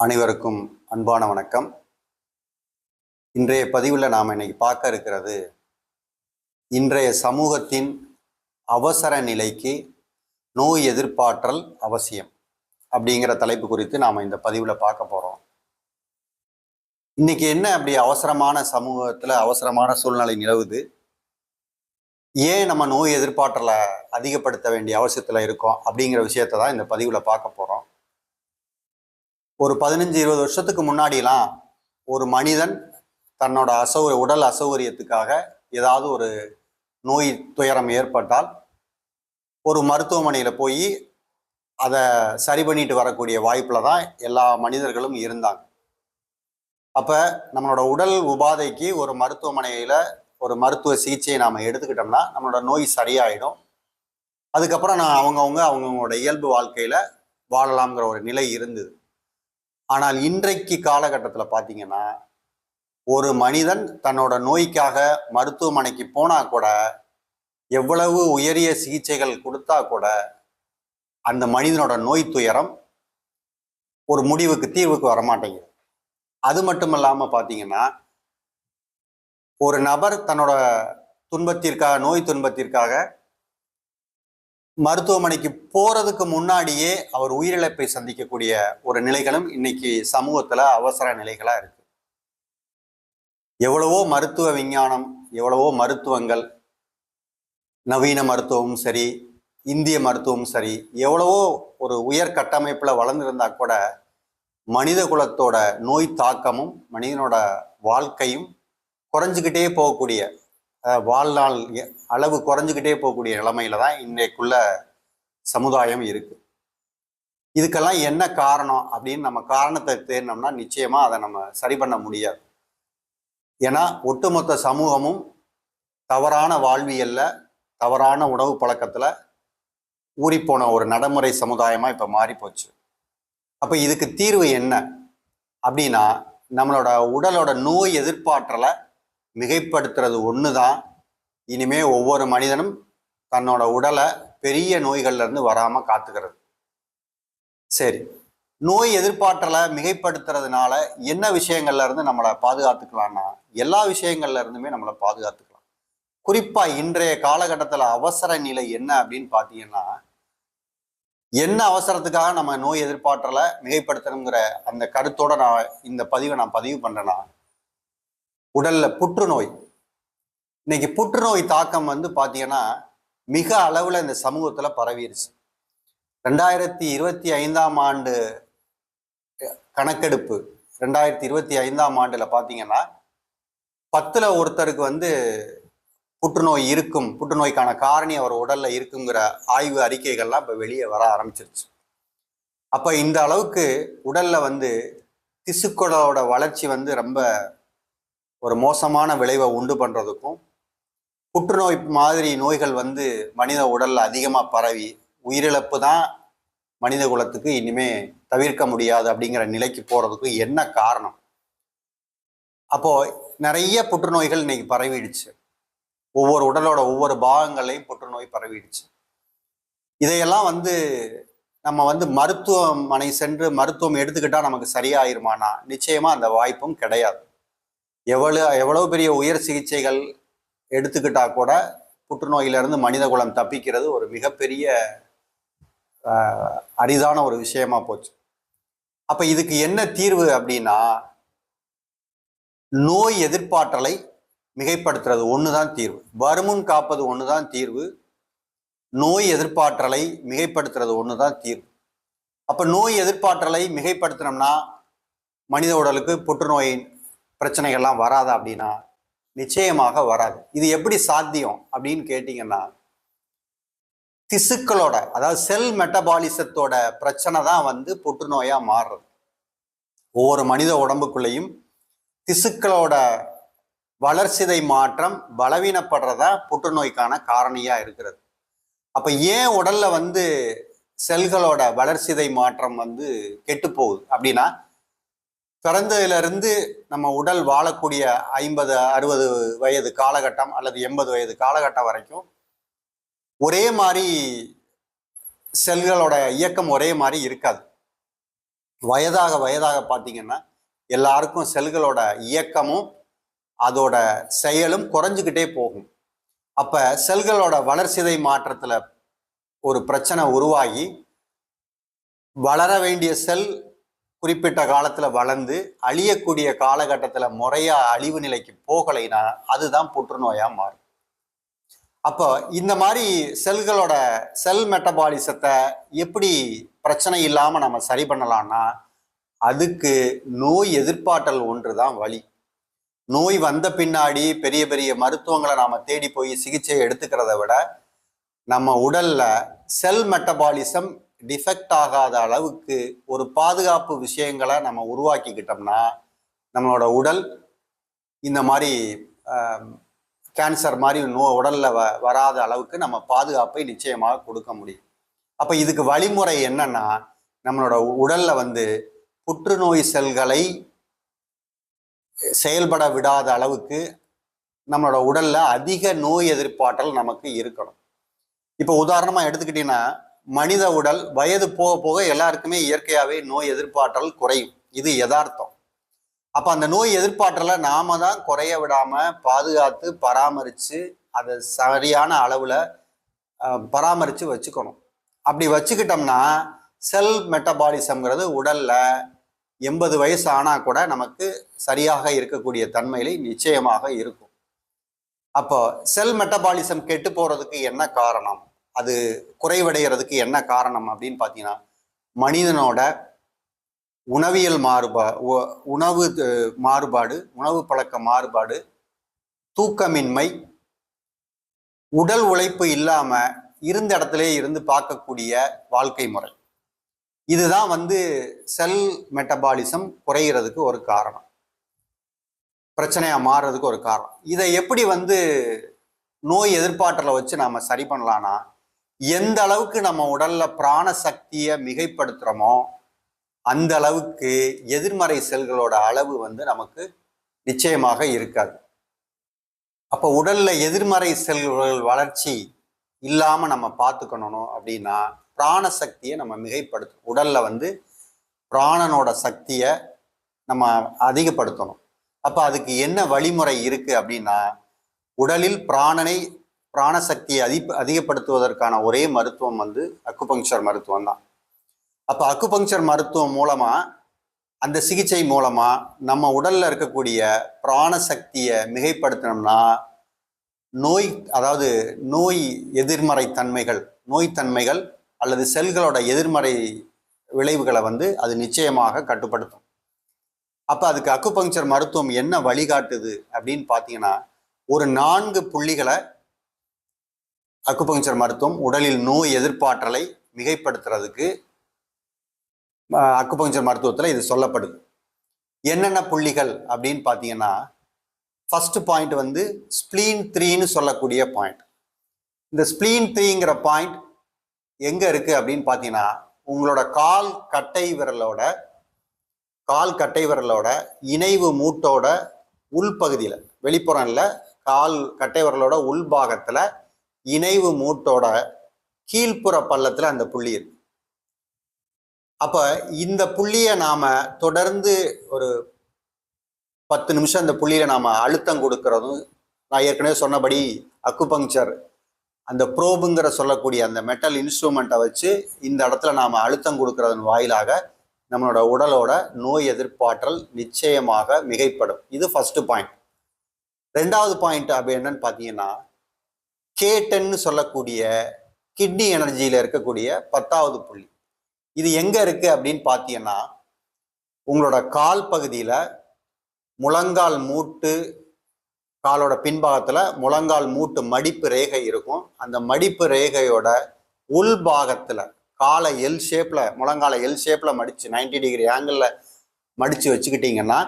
அனைவருக்கும் அன்பான வணக்கம். இன்றைய பதிவில் நாம் இன்னைக்கு பார்க்க இருக்கிறது இன்றைய சமூகத்தின் அவசர நிலைக்கு நோய் எதிர்ப்பாற்றல் அவசியம் அப்படிங்கிற தலைப்பு குறித்து நாம் இந்த பதிவில் பார்க்க போகிறோம் இன்னைக்கு என்ன அப்படி அவசரமான சமூகத்தில் அவசரமான சூழ்நிலை நிலவுது? ஏன் நம்ம நோய் எதிர்ப்பாற்றலை அதிகப்படுத்த வேண்டிய அவசியத்தில் இருக்கோம் அப்படிங்கிற விஷயத்தை தான் இந்த பதிவில் பார்க்க போகிறோம் ஒரு பதினஞ்சு இருபது வருஷத்துக்கு முன்னாடிலாம் ஒரு மனிதன் தன்னோட அசௌ உடல் அசௌகரியத்துக்காக ஏதாவது ஒரு நோய் துயரம் ஏற்பட்டால் ஒரு மருத்துவமனையில் போய் அதை சரி பண்ணிட்டு வரக்கூடிய வாய்ப்பில் தான் எல்லா மனிதர்களும் இருந்தாங்க. அப்போ நம்மளோட உடல் உபாதைக்கு ஒரு மருத்துவமனையில் ஒரு மருத்துவ சிகிச்சையை நாம் எடுத்துக்கிட்டோம்னா நம்மளோட நோய் சரியாயிடும். அதுக்கப்புறம் நான் அவங்கவுங்க அவங்கவுங்களோட இயல்பு வாழ்க்கையில் வாழலாம்ங்கிற ஒரு நிலை இருந்தது. ஆனால் இன்றைக்கு காலகட்டத்தில் பார்த்தீங்கன்னா ஒரு மனிதன் தன்னோட நோய்க்காக மருத்துவமனைக்கு போனால் கூட எவ்வளவு உயரிய சிகிச்சைகள் கொடுத்தா கூட அந்த மனிதனோட நோய் துயரம் ஒரு முடிவுக்கு தீர்வுக்கு வரமாட்டேங்குது. அது மட்டும் இல்லாமல் பார்த்தீங்கன்னா ஒரு நபர் தன்னோட துன்பத்திற்காக நோய் துன்பத்திற்காக மருத்துவமனைக்கு போறதுக்கு முன்னாடியே அவர் உயிரிழப்பை சந்திக்கக்கூடிய ஒரு நிலைகளும் இன்னைக்கு சமூகத்துல அவசர நிலைகளா இருக்கு. எவ்வளவோ மருத்துவ விஞ்ஞானம் எவ்வளவோ மருத்துவங்கள் நவீன மருத்துவமும் சரி இந்திய மருத்துவமும் சரி எவ்வளவோ ஒரு உயர் கட்டமைப்புல வளர்ந்திருந்தா கூட மனித குலத்தோட நோய் தாக்கமும் மனிதனோட வாழ்க்கையும் குறைஞ்சிக்கிட்டே போகக்கூடிய வாழ்நாள் எ- அளவு குறைஞ்சிக்கிட்டே போகக்கூடிய நிலைமையில தான் இன்றைக்குள்ள சமுதாயம் இருக்கு. இதுக்கெல்லாம் என்ன காரணம் அப்படின்னு நம்ம காரணத்தை தேடினோம்னா நிச்சயமா அதை நம்ம சரி பண்ண முடியாது. ஏன்னா ஒட்டுமொத்த சமூகமும் தவறான வாழ்வியல்ல தவறான உணவு பழக்கத்துல ஊறிப்போன ஒரு நடைமுறை சமுதாயமா இப்ப மாறி போச்சு அப்ப இதுக்கு தீர்வு என்ன? அப்படின்னா நம்மளோட உடலோட நோய் எதிர்ப்பாற்றலை மிகைப்படுத்துறது ஒன்று தான் இனிமே ஒவ்வொரு மனிதனும் தன்னோட உடலை பெரிய நோய்கள்ல இருந்து காத்துக்கிறது. சரி. நோய் எதிர்ப்பாற்றலை மிகைப்படுத்துறதுனால என்ன விஷயங்கள்லேருந்து நம்மளை பாதுகாத்துக்கலாம்னா எல்லா விஷயங்கள்ல இருந்துமே நம்மளை பாதுகாத்துக்கலாம். குறிப்பாக இன்றைய காலகட்டத்தில் அவசர நிலை என்ன அப்படின்னு பார்த்தீங்கன்னா என்ன அவசரத்துக்காக நம்ம நோய் எதிர்ப்பாற்றலை மிகைப்படுத்தணுங்கிற அந்த கருத்தோட நான் இந்த பதிவை நான் பதிவு பண்ணுறேன்னா உடல்ல புற்றுநோய். இன்னைக்கு புற்றுநோய் தாக்கம் வந்து பார்த்தீங்கன்னா மிக அளவில் இந்த சமூகத்தில் பரவிடுச்சு ரெண்டாயிரத்தி இருபத்தி ஐந்தாம் ஆண்டு கணக்கெடுப்பு ரெண்டாயிரத்தி இருபத்தி ஐந்தாம் ஆண்டில் பார்த்தீங்கன்னா பத்தில் ஒருத்தருக்கு வந்து புற்றுநோய் இருக்கும் புற்றுநோய்க்கான காரணி அவர் உடலில் இருக்குங்கிற ஆய்வு அறிக்கைகள்லாம் இப்போ வெளியே வர ஆரம்பிச்சிருச்சு. அப்போ இந்த அளவுக்கு உடலில் வந்து திசுக்களோட வளர்ச்சி வந்து ரொம்ப ஒரு மோசமான விளைவை உண்டு பண்ணுறதுக்கும் புற்றுநோய் மாதிரி நோய்கள் வந்து மனித உடலில் அதிகமாக பரவி உயிரிழப்பு தான் மனித குலத்துக்கு இனிமே தவிர்க்க முடியாது அப்படிங்கிற நிலைக்கு போகிறதுக்கு என்ன காரணம்? அப்போது நிறைய புற்றுநோய்கள் இன்னைக்கு பரவிடுச்சு. ஒவ்வொரு உடலோட ஒவ்வொரு பாகங்களையும் புற்றுநோய் பரவிடுச்சு. இதையெல்லாம் வந்து நம்ம வந்து மருத்துவமனை சென்று மருத்துவம் எடுத்துக்கிட்டால் நமக்கு சரியாயிருமானா? நிச்சயமாக அந்த வாய்ப்பும் கிடையாது. எவ்வளவு எவ்வளவு பெரிய உயர் சிகிச்சைகள் எடுத்துக்கிட்டா கூட புற்றுநோயிலிருந்து மனித குலம் தப்பிக்கிறது ஒரு மிகப்பெரிய அரிதான ஒரு விஷயமா போச்சு. அப்ப இதுக்கு என்ன தீர்வு அப்படின்னா நோய் எதிர்ப்பாற்றலை மிகைப்படுத்துறது ஒண்ணுதான் தீர்வு. வருமுன் காப்பது ஒண்ணுதான் தீர்வு. நோய் எதிர்ப்பாற்றலை மிகைப்படுத்துறது ஒண்ணுதான் தீர்வு. அப்ப நோய் எதிர்ப்பாற்றலை மிகைப்படுத்தினோம்னா மனித உடலுக்கு புற்றுநோயின் பிரச்சனைகள்லாம் வராதா அப்படின்னா நிச்சயமாக வராது. இது எப்படி சாத்தியம் அப்படின்னு கேட்டிங்கன்னா திசுக்களோட அதாவது செல் மெட்டபாலிசத்தோட பிரச்சனை தான் வந்து புற்றுநோயாக மாறுறது. ஒவ்வொரு மனித உடம்புக்குள்ளேயும் திசுக்களோட வளர்சிதை மாற்றம் பலவீனப்படுறதா புற்றுநோய்க்கான காரணியாக இருக்கிறது. அப்போ ஏன் உடலில் வந்து செல்களோட வளர்சிதை மாற்றம் வந்து கெட்டு போகுது அப்படின்னா பிறந்ததுலேருந்து நம்ம உடல் வாழக்கூடிய ஐம்பது அறுபது வயது காலகட்டம் அல்லது எண்பது வயது காலகட்டம் வரைக்கும் ஒரே மாதிரி செல்களோட இயக்கம் ஒரே மாதிரி இருக்காது. வயதாக வயதாக பார்த்தீங்கன்னா எல்லாருக்கும் செல்களோட இயக்கமும் அதோட செயலும் குறைஞ்சிக்கிட்டே போகும். அப்போ செல்களோட வளர்சிதை மாற்றத்தில் ஒரு பிரச்சனை உருவாகி வளர வேண்டிய செல் குறிப்பிட்ட காலத்தில் வளர்ந்து அழியக்கூடிய காலகட்டத்தில் முறையாக அழிவு நிலைக்கு போகலைன்னா அதுதான் புற்றுநோயாக மாறும். அப்போ இந்த மாதிரி செல்களோட செல் மெட்டபாலிசத்தை எப்படி பிரச்சனை இல்லாமல் நம்ம சரி பண்ணலாம்னா அதுக்கு நோய் எதிர்ப்பாற்றல் ஒன்று தான் வழி. நோய் வந்த பின்னாடி பெரிய பெரிய மருத்துவங்களை நாம் தேடி போய் சிகிச்சை எடுத்துக்கிறத விட நம்ம உடலில் செல் மெட்டபாலிசம் டிஃபெக்ட் ஆகாத அளவுக்கு ஒரு பாதுகாப்பு விஷயங்களை நம்ம உருவாக்கிக்கிட்டோம்னா நம்மளோட உடல் இந்த மாதிரி கேன்சர் மாதிரி நோ உடலில் வ வராத அளவுக்கு நம்ம பாதுகாப்பை நிச்சயமாக கொடுக்க முடியும். அப்போ இதுக்கு வழிமுறை என்னன்னா நம்மளோட உடலில் வந்து புற்றுநோய் செல்களை செயல்பட விடாத அளவுக்கு நம்மளோட உடலில் அதிக நோய் எதிர்ப்பாற்றல் நமக்கு இருக்கணும். இப்போ உதாரணமாக எடுத்துக்கிட்டீங்கன்னா மனித உடல் வயது போக போக எல்லாருக்குமே இயற்கையாகவே நோய் எதிர்ப்பாற்றல் குறையும். இது யதார்த்தம். அப்போ அந்த நோய் எதிர்ப்பாற்றலை நாம தான் குறைய விடாமல் பாதுகாத்து பராமரித்து அதை சரியான அளவில் பராமரித்து வச்சுக்கணும். அப்படி வச்சுக்கிட்டோம்னா செல் மெட்டபாலிசம்ங்கிறது உடலில் எண்பது வயசு ஆனால் கூட நமக்கு சரியாக இருக்கக்கூடிய தன்மையில நிச்சயமாக இருக்கும். அப்போ செல் மெட்டபாலிசம் கெட்டு போகிறதுக்கு என்ன காரணம்? அது குறைவடைகிறதுக்கு என்ன காரணம் அப்படின்னு பார்த்தீங்கன்னா மனிதனோட உணவியல் மாறுபா உ- உணவு மாறுபாடு உணவு பழக்க மாறுபாடு தூக்கமின்மை உடல் உழைப்பு இல்லாமல் இருந்த இடத்திலே இருந்து பார்க்கக்கூடிய வாழ்க்கை முறை. இதுதான் வந்து செல் மெட்டபாலிசம் குறையிறதுக்கு ஒரு காரணம். பிரச்சனையாக மாறுறதுக்கு ஒரு காரணம். இதை எப்படி வந்து நோய் எதிர்ப்பாற்றலை வச்சு நாம் சரி பண்ணலான்னா எந்த அளவுக்கு நம்ம உடல்ல பிராண சக்தியை மிகைப்படுத்துறோமோ அந்த அளவுக்கு எதிர்மறை செல்களோட அளவு வந்து நமக்கு நிச்சயமாக இருக்காது. அப்போ உடல்ல எதிர்மறை செல்கள் வளர்ச்சி இல்லாம நம்ம பார்த்துக்கணும் அப்படின்னா பிராண சக்தியை நம்ம மிகைப்படுத்தணும் உடல்ல வந்து பிராணனோட சக்தியை நம்ம அதிகப்படுத்தணும். அப்ப அதுக்கு என்ன வழிமுறை இருக்கு அப்படின்னா உடலில் பிராணனை பிராணசக்தியை அதி அதிகப்படுத்துவதற்கான ஒரே மருத்துவம் வந்து அக்குபங்சர் மருத்துவம் தான். அப்போ அக்குபங்சர் மருத்துவம் மூலமாக அந்த சிகிச்சை மூலமாக நம்ம உடலில் இருக்கக்கூடிய பிராணசக்தியை மிகைப்படுத்தினோம்னா நோய் அதாவது நோய் எதிர்மறை தன்மைகள் நோய் தன்மைகள் அல்லது செல்களோட எதிர்மறை விளைவுகளை வந்து அது நிச்சயமாக கட்டுப்படுத்தும். அப்போ அதுக்கு அக்குபங்சர் மருத்துவம் என்ன வழிகாட்டுது அப்படின்னு பார்த்தீங்கன்னா ஒரு நான்கு புள்ளிகளை அக்குபங்கச்சர் மருத்துவம் உடலில் நோய் எதிர்ப்பாற்றலை மிகைப்படுத்துறதுக்கு அக்குபங்கச்சர் மருத்துவத்தில் இது சொல்லப்படுது. என்னென்ன புள்ளிகள் அப்படின்னு பார்த்தீங்கன்னா ஃபஸ்ட்டு பாயிண்ட் வந்து ஸ்ப்ளீன் த்ரீன்னு சொல்லக்கூடிய பாயிண்ட் இந்த ஸ்ப்ளீன் த்ரீங்கிற பாயிண்ட் எங்கே இருக்குது அப்படின்னு பார்த்தீங்கன்னா உங்களோட கால் கட்டை விரலோட கால் கட்டை விரலோட இணைவு மூட்டோட உள்பகுதியில் வெளிப்புறம் இல்லை கால் கட்டை விரலோட உள்பாகத்தில் இணைவு மூட்டோட கீழ்ப்புற பள்ளத்தில் அந்த புள்ளி இருக்கு. அப்போ இந்த புள்ளியை நாம் தொடர்ந்து ஒரு பத்து நிமிஷம் அந்த புள்ளியில் நாம் அழுத்தம் கொடுக்கறதும் நான் ஏற்கனவே சொன்னபடி அக்குபங்சர் அந்த ப்ரோபுங்கிற சொல்லக்கூடிய அந்த மெட்டல் இன்ஸ்ட்ருமெண்ட்டை வச்சு இந்த இடத்துல நாம் அழுத்தம் கொடுக்கறதன் வாயிலாக நம்மளோட உடலோட நோய் எதிர்ப்பாற்றல் நிச்சயமாக மிகைப்படும். இது ஃபஸ்ட்டு பாயிண்ட் ரெண்டாவது பாயிண்ட் அப்படி என்னன்னு பார்த்தீங்கன்னா கேட்டன்னு சொல்லக்கூடிய கிட்னி எனர்ஜியில் இருக்கக்கூடிய பத்தாவது புள்ளி. இது எங்கே இருக்குது அப்படின்னு பார்த்தீங்கன்னா உங்களோட கால் பகுதியில் முழங்கால் மூட்டு காலோட பின்பாகத்தில் முழங்கால் மூட்டு மடிப்பு ரேகை இருக்கும். அந்த மடிப்பு ரேகையோட உள்பாகத்தில் காலை எல் ஷேப்பில் முழங்கால எல் ஷேப்பில் மடித்து நைன்டி டிகிரி ஆங்கிளில் மடித்து வச்சுக்கிட்டிங்கன்னா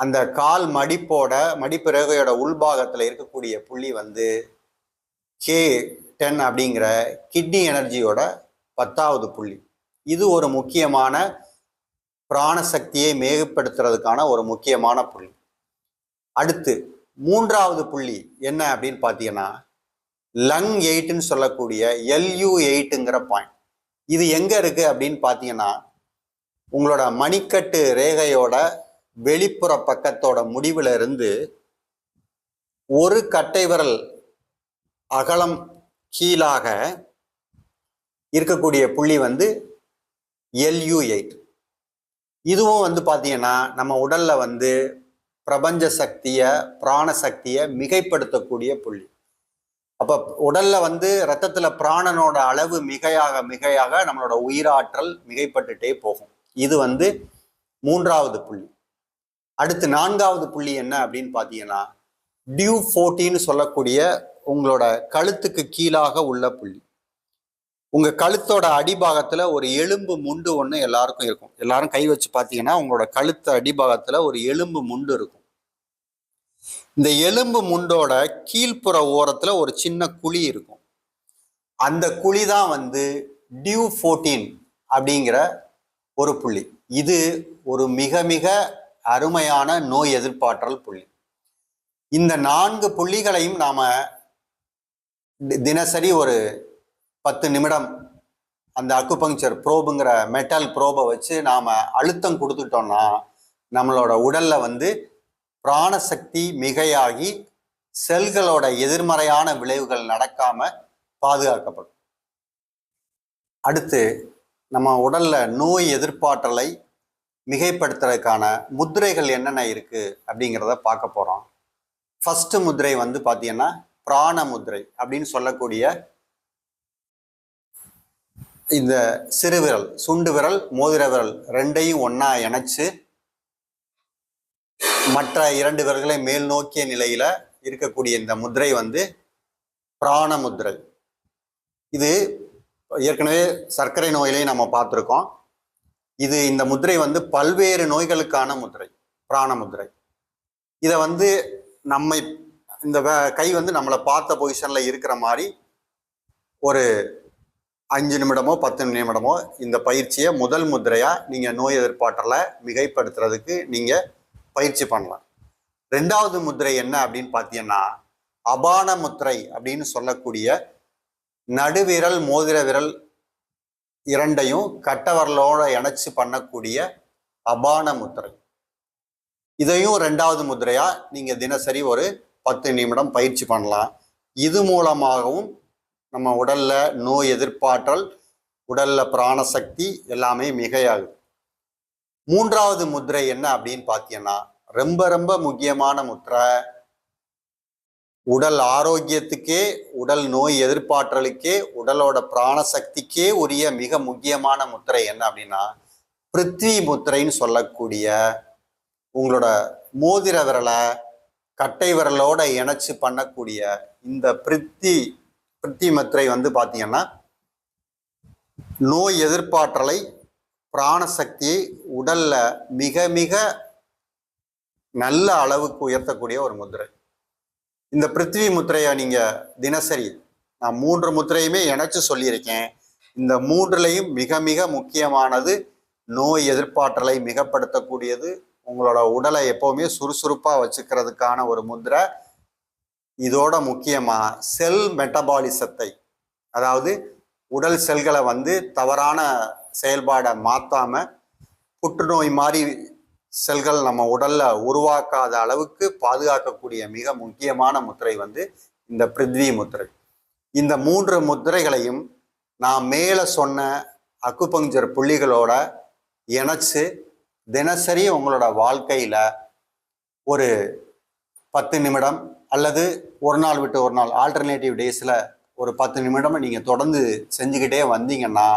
அந்த கால் மடிப்போட மடிப்பு ரேகையோட உள்பாகத்தில் இருக்கக்கூடிய புள்ளி வந்து கே டென் அப்படிங்கிற கிட்னி எனர்ஜியோட பத்தாவது புள்ளி. இது ஒரு முக்கியமான பிராணசக்தியை மேகப்படுத்துறதுக்கான ஒரு முக்கியமான புள்ளி. அடுத்து மூன்றாவது புள்ளி என்ன அப்படின்னு பார்த்தீங்கன்னா லங் எயிட்டுன்னு சொல்லக்கூடிய எல்யூ எயிட்டுங்கிற பாயிண்ட் இது எங்கே இருக்குது அப்படின்னு பார்த்தீங்கன்னா உங்களோட மணிக்கட்டு ரேகையோட வெளிப்புற பக்கத்தோட முடிவில் இருந்து ஒரு கட்டை விரல் அகலம் கீழாக இருக்கக்கூடிய புள்ளி வந்து எல்யூ எயிட் இதுவும் வந்து பார்த்தீங்கன்னா நம்ம உடலில் வந்து பிரபஞ்ச சக்தியை பிராண சக்தியை மிகைப்படுத்தக்கூடிய புள்ளி. அப்போ உடலில் வந்து ரத்தத்தில் பிராணனோட அளவு மிகையாக மிகையாக நம்மளோட உயிராற்றல் மிகைப்பட்டுட்டே போகும். இது வந்து மூன்றாவது புள்ளி. அடுத்து நான்காவது புள்ளி என்ன அப்படின்னு பார்த்தீங்கன்னா டியூ ஃபோர்ட்டின்னு சொல்லக்கூடிய உங்களோட கழுத்துக்கு கீழாக உள்ள புள்ளி. உங்க கழுத்தோட அடிபாகத்துல ஒரு எலும்பு முண்டு ஒன்று எல்லாருக்கும் இருக்கும். எல்லாரும் கை வச்சு பார்த்தீங்கன்னா உங்களோட கழுத்து அடிபாகத்துல ஒரு எலும்பு முண்டு இருக்கும். இந்த எலும்பு முண்டோட கீழ்ப்புற ஓரத்துல ஒரு சின்ன குழி இருக்கும். அந்த குழி தான் வந்து டியூ ஃபோர்டீன் அப்படிங்கிற ஒரு புள்ளி. இது ஒரு மிக மிக அருமையான நோய் எதிர்ப்பாற்றல் புள்ளி. இந்த நான்கு புள்ளிகளையும் நாம தினசரி ஒரு பத்து நிமிடம் அந்த அக்குபங்க்சர் ப்ரோபுங்கிற மெட்டல் ப்ரோபை வச்சு நாம் அழுத்தம் கொடுத்துட்டோம்னா நம்மளோட உடலில் வந்து பிராணசக்தி மிகையாகி செல்களோட எதிர்மறையான விளைவுகள் நடக்காம பாதுகாக்கப்படும். அடுத்து நம்ம உடல்ல நோய் எதிர்ப்பாற்றலை மிகைப்படுத்துறதுக்கான முத்திரைகள் என்னென்ன இருக்குது அப்படிங்கிறத பார்க்க போகிறோம் ஃபஸ்ட்டு முத்திரை வந்து பார்த்தீங்கன்னா பிராணமுத்திரை அப்படின்னு சொல்லக்கூடிய இந்த சிறு விரல் சுண்டு விரல் மோதிர விரல் ரெண்டையும் ஒன்றா இணைச்சு மற்ற இரண்டு விரல்களை மேல் நோக்கிய நிலையில இருக்கக்கூடிய இந்த முத்திரை வந்து பிராணமுத்திரை இது ஏற்கனவே சர்க்கரை நோயிலையும் நம்ம பார்த்துருக்கோம். இது இந்த முத்திரை வந்து பல்வேறு நோய்களுக்கான முத்திரை பிராணமுத்திரை இதை வந்து நம்மை இந்த கை வந்து நம்மளை பார்த்த பொசிஷனில் இருக்கிற மாதிரி ஒரு அஞ்சு நிமிடமோ பத்து நிமிடமோ இந்த பயிற்சியை முதல் முதிரையாக நீங்கள் நோய் எதிர்ப்பாற்றலை மிகைப்படுத்துறதுக்கு நீங்கள் பயிற்சி பண்ணலாம். ரெண்டாவது முத்திரை என்ன அப்படின்னு பார்த்தீங்கன்னா அபான முத்திரை அப்படின்னு சொல்லக்கூடிய நடுவிரல் மோதிர விரல் இரண்டையும் கட்டவரலோட இணைச்சு பண்ணக்கூடிய அபான முத்திரை. இதையும் ரெண்டாவது முத்திரையாக நீங்கள் தினசரி ஒரு பத்து நிமிடம் பயிற்சி பண்ணலாம். இது மூலமாகவும் நம்ம உடலில் நோய் எதிர்ப்பாற்றல் உடலில் பிராணசக்தி எல்லாமே மிகையாகுது. மூன்றாவது முத்திரை என்ன அப்படின்னு பார்த்தீங்கன்னா ரொம்ப ரொம்ப முக்கியமான முத்திரை உடல் ஆரோக்கியத்துக்கே உடல் நோய் எதிர்ப்பாற்றலுக்கே உடலோட பிராணசக்திக்கே உரிய மிக முக்கியமான முத்திரை என்ன அப்படின்னா பிருத்வி முத்திரைன்னு சொல்லக்கூடிய உங்களோட மோதிர விரலை கட்டை விரலோட இணைச்சு பண்ணக்கூடிய இந்த பிரித்தி பிரித்தி முத்திரை வந்து பார்த்தீங்கன்னா நோய் எதிர்ப்பாற்றலை பிராணசக்தியை உடல்ல மிக மிக நல்ல அளவுக்கு உயர்த்தக்கூடிய ஒரு முத்திரை. இந்த பிருத்திவி முத்திரையை நீங்கள் தினசரி நான் மூன்று முத்திரையுமே இணைச்சு சொல்லியிருக்கேன். இந்த மூன்றுலையும் மிக மிக முக்கியமானது நோய் எதிர்ப்பாற்றலை மிகப்படுத்தக்கூடியது உங்களோட உடலை எப்போவுமே சுறுசுறுப்பாக வச்சுக்கிறதுக்கான ஒரு முத்திரை இதோட முக்கியமாக செல் மெட்டபாலிசத்தை. அதாவது உடல் செல்களை வந்து தவறான செயல்பாடை மாற்றாமல் புற்றுநோய் மாதிரி செல்கள் நம்ம உடல்ல உருவாக்காத அளவுக்கு பாதுகாக்கக்கூடிய மிக முக்கியமான முத்திரை வந்து இந்த பிருத்வி முத்திரை. இந்த மூன்று முத்திரைகளையும் நான் மேலே சொன்ன அக்குபங்சர் புள்ளிகளோட இணைச்சு தினசரி உங்களோட வாழ்க்கையில் ஒரு பத்து நிமிடம் அல்லது ஒரு நாள் விட்டு ஒரு நாள் ஆல்டர்னேட்டிவ் டேஸில் ஒரு பத்து நிமிடம் நீங்கள் தொடர்ந்து செஞ்சுக்கிட்டே வந்தீங்கன்னா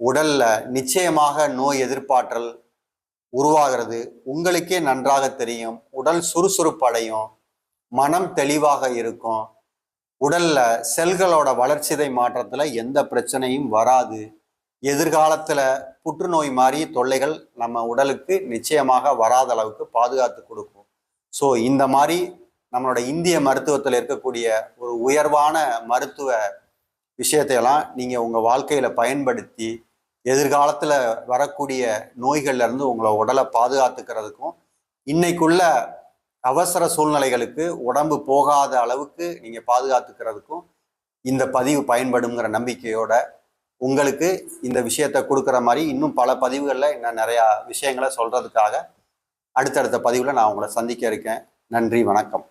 உடலில் நிச்சயமாக நோய் எதிர்ப்பாற்றல் உருவாகிறது. உங்களுக்கே நன்றாக தெரியும். உடல் சுறுசுறுப்படையும் மனம் தெளிவாக இருக்கும். உடல்ல செல்களோட வளர்ச்சிதை மாற்றத்துல எந்த பிரச்சனையும் வராது. எதிர்காலத்தில் புற்றுநோய் மாதிரி தொல்லைகள் நம்ம உடலுக்கு நிச்சயமாக வராத அளவுக்கு பாதுகாத்து கொடுக்கும். ஸோ இந்த மாதிரி நம்மளோட இந்திய மருத்துவத்தில் இருக்கக்கூடிய ஒரு உயர்வான மருத்துவ விஷயத்தையெல்லாம் நீங்கள் உங்கள் வாழ்க்கையில் பயன்படுத்தி எதிர்காலத்தில் வரக்கூடிய நோய்கள்லேருந்து உங்களை உடலை பாதுகாத்துக்கிறதுக்கும் இன்னைக்குள்ள அவசர சூழ்நிலைகளுக்கு உடம்பு போகாத அளவுக்கு நீங்கள் பாதுகாத்துக்கிறதுக்கும் இந்த பதிவு பயன்படுங்கிற நம்பிக்கையோட உங்களுக்கு இந்த விஷயத்தை கொடுக்குற மாதிரி இன்னும் பல பதிவுகளில் இன்னும் நிறையா விஷயங்களை சொல்கிறதுக்காக அடுத்தடுத்த பதிவில் நான் உங்களை சந்திக்க இருக்கேன். நன்றி வணக்கம்.